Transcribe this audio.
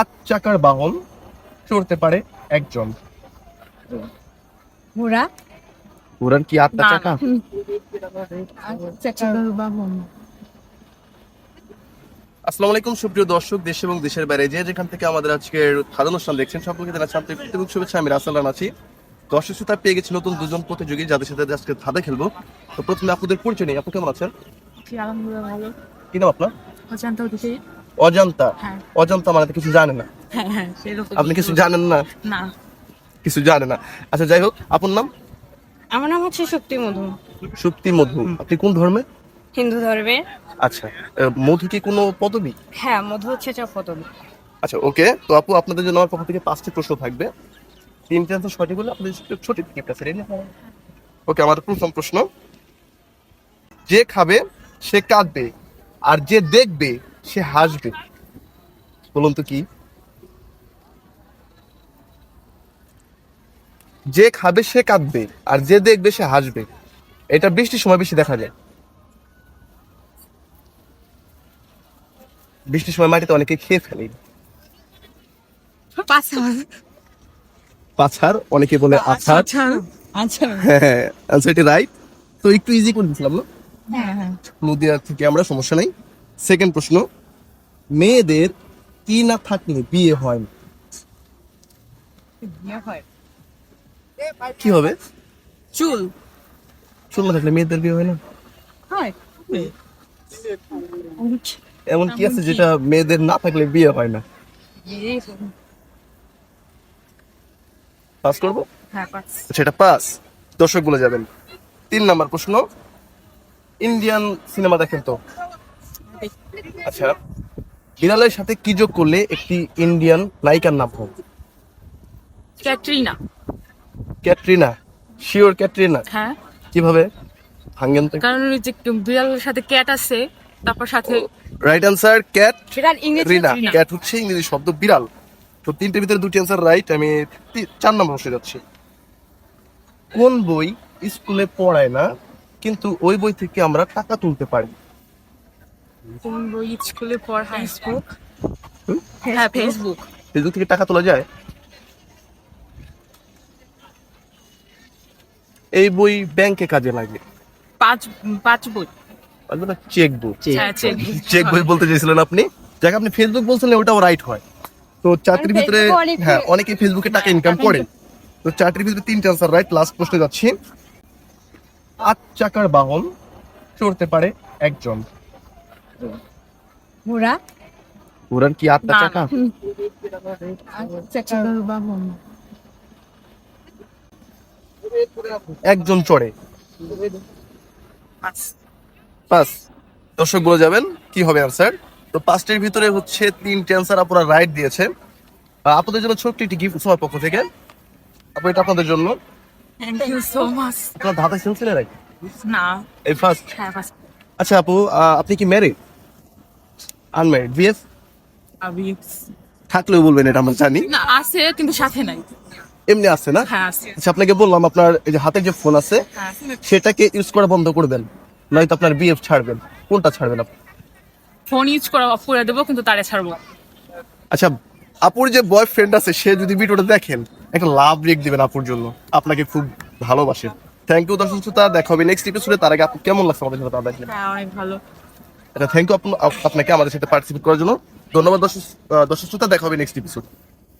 আট চাকার বাহন চড়তে পারে একজন। ঘোড়া ঘোড়ার কি আটটা চাকা? আসসালামু আলাইকুম সুপ্রিয় দর্শক দেশ এবং দেশের বাইরে যে যেখান থেকে আমাদের আজকের অনুষ্ঠান দেখছেন সকলকে জানাচ্ছি আন্তরিক প্রীতি শুভেচ্ছা। আমি রাসেল রান আছি। দর্শক শ্রোতা পেয়ে গেছি নতুন দুজন প্রতিযোগী যাদের সাথে আজকে ধাঁধা খেলব। তো প্রথমে আপনাদের পরিচয় নেই আপনি কেমন আছেন? কি নাম আপনার? অজান্ত হচ্ছে অজান্তা। হ্যাঁ। অজান্তা মানে কিছু জানে না। হ্যাঁ হ্যাঁ আপনি কিছু জানেন না? না। কিছু জানে না। আচ্ছা যাই হোক আপনার নাম? আমার নাম হচ্ছে শক্তি মধু। সুপ্তি মধু। আপনি কোন ধর্মে? হিন্দু ধর্মে। আচ্ছা মধু কি কোনো পদবী? হ্যাঁ মধু হচ্ছে চপতল আচ্ছা ওকে তো আপু আপনাদের জন্য আমার পক্ষ থেকে পাঁচটি প্রশ্ন থাকবে। তিনটে আনসার সঠিক বলে আপনাদের ছোট গিফট আছে ওকে আমার প্রথম প্রশ্ন। যে খাবে সে কাঁদবে আর যে দেখবে সে হাসবে। বলুন তো কি? যে খাবে সে কাঁদবে আর যে দেখবে সে হাসবে। এটা বৃষ্টির সময় বেশি দেখা যায়। বৃষ্টির সময় মাটিতে অনেকে খেয়ে ফেলে। পাঁচা পাছার অনেকে বলে আছার আচ্ছা আচ্ছা হ্যাঁ অ্যান্সারটি রাইট তো একটু ইজি করে দিয়েছিলাম না? হ্যাঁ হ্যাঁ। নদিয়া থেকে আমরা সমস্যা নাই। সেকেন্ড প্রশ্ন মেয়েদের কি না থাকলে বিয়ে হয়? না কি হবে? চুল। চুল না থাকলে মেয়েদের বিয়ে হয় না? হয়। এমন কি আছে যেটা মেয়েদের না থাকলে বিয়ে হয় না? পাস করব? হ্যাঁ সেটা পাস দর্শক বলে যাবেন। তিন নাম্বার প্রশ্ন ইন্ডিয়ান সিনেমা দেখেন তো। আচ্ছা বিড়ালের সাথে কি যোগ করলে একটি ইন্ডিয়ান নায়িকার নাম হবে? ক্যাটরিনা। Katrina sure Katrina? হ্যাঁ। কীভাবে? ভাঙ্গেন তো। কারণ ওই যে বিড়ালের সাথে ক্যাট আছে তারপর সাথে রাইট আনসার ক্যাট ইংরেজি রিনা। ক্যাট হচ্ছে ইংরেজি শব্দ বিড়াল। তো তিনটের ভিতরে দুটি আনসার রাইট আমি চার নম্বর বসে যাচ্ছি। কোন বই স্কুলে পড়ায় না কিন্তু ওই বই থেকে আমরা টাকা তুলতে পারি? কোন বই স্কুলে পড় ফেসবুক হ্যাঁ ফেসবুক ফেসবুক থেকে টাকা তোলা যায়? এই বই ব্যাংকে কাজে লাগে। পাঁচ পাঁচ বই। চেক হ্যাঁ চেক চেক বই বলতে চাইছিলেন আপনি? যাকে আপনি ফেসবুক বলছিলেন ওটাও রাইট হয়। তো চাকরির ভিতরে হ্যাঁ অনেকে ফেসবুকে টাকা ইনকাম করে তো চাকরির ভিতরে তিনটে আনসার রাইট লাস্ট প্রশ্নে যাচ্ছি। আট চাকার বাহন চড়তে পারে একজন। ঘোড়া ঘোড়ার কি আটটা। চাকা? একজন চড়ে। পাঁচ। দর্শক বলে যাবেন কি হবে আনসার তো পাঁচটির ভিতরে হচ্ছে তিনটে আনসার আপনারা রাইট দিয়েছে। আপনাদের জন্য ছোট্ট একটি গিফট তোমার পক্ষ থেকে। আপু এটা আপনাদের জন্য। থ্যাংক ইউ সো মাচ আপনার ধাঁধা শুনছিলেন রাইট না। এই ফার্স্ট হ্যাঁ আচ্ছা আপু আপনি কি ম্যারিড আনম্যারিড বিএফ থাকলেও বলবেন এটা আমরা জানি। না আছে কিন্তু সাথে নাই। এমনি আছে না? হ্যাঁ আছে। আচ্ছা আপনাকে বললাম আপনার এই যে হাতের যে ফোন আছে হ্যাঁ সেটাকে ইউজ করা বন্ধ করবেন নয়তো আপনার বিএফ ছাড়বেন। কোনটা ছাড়বেন আপনি ফোন ইউজ করা অফ করে দেবো কিন্তু তারে ছাড়বো। আচ্ছা আপুর যে বয়ফ্রেন্ড আছে সে যদি ভিডিওটা দেখেন একটা লাভ রেক দিবেন আপুর জন্য। আপনাকে খুব ভালোবাসে। থ্যাংক ইউ দর্শক শ্রোতা। দেখা হবে নেক্সট এপিসোডে তার আগে আপনি কেমন লাগছে আমাদের সাথে? দেখলেন হ্যাঁ অনেক ভালো। আচ্ছা থ্যাংক ইউ আপনাকে আমাদের সাথে পার্টিসিপেট করার জন্য। ধন্যবাদ দর্শক দর্শক শ্রোতা, দেখা হবে নেক্সট এপিসোড